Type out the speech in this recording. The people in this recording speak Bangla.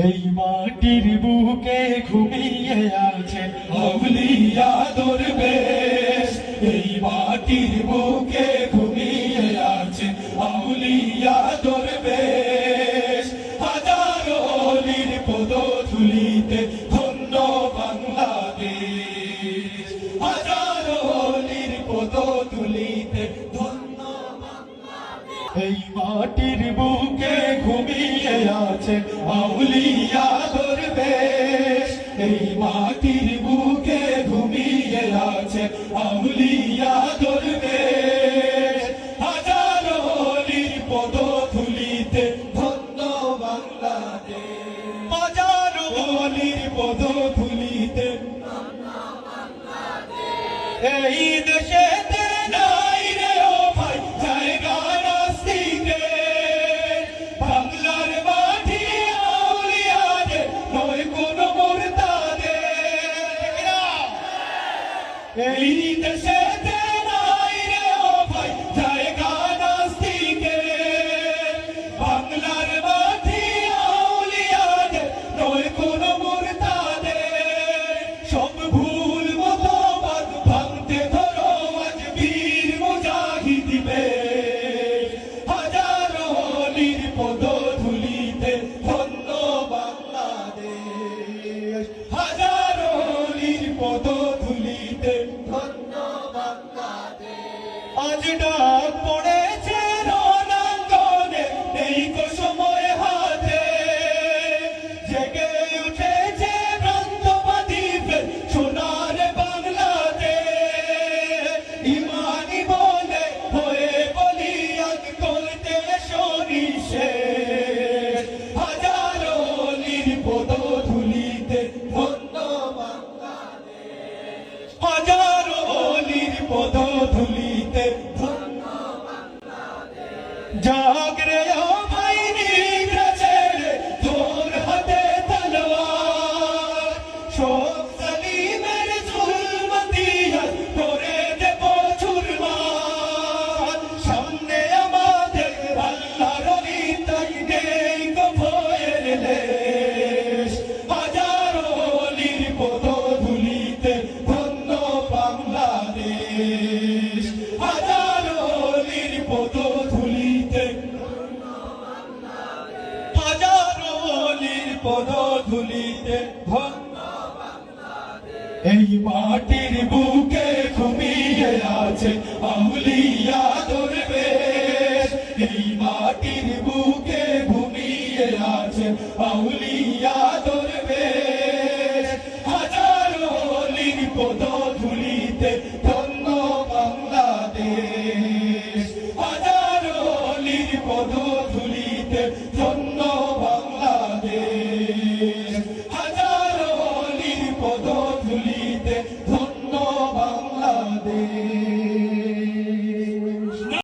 এই মাটির বুকে ঘুমিয়ে আছে আউলিয়া দরবেশ এই মাটির বুকে ঘুমিয়ে আছে আউলিয়া দরবেশ পদ ধুলিতে ধন্য বাংলাদেশ। পদ ধুলিতে এই মাটির বুকে ঘুমিয়ে আছে আউলিয়া দরবেশ। এই মাটির বুকে ঘুমিয়ে আছে আউলিয়া অলির পদ ধুলিতে পদ ধুলিতে এই দেশে এই দেশে নাই রে ও ভাই জায়গা নাস্তিকে, বাংলার মাটি আউলিয়াদের নয় কোন মুরতাদে সব ভুল মতবাদ ভাঙতে ধরো আজ বীর মুজাহিদ আজ ডাক পড়েছে ধুলিতে ধন্য এই মাটির বুকে ঘুমিয়ে আছে আউলিয়া দরবেশ এই মাটির বুকে ঘুমিয়ে আছে আউলিয়া অলির পদ ধুলিতে ধন্য ধুলিতে ধন্য বাংলাদেশ।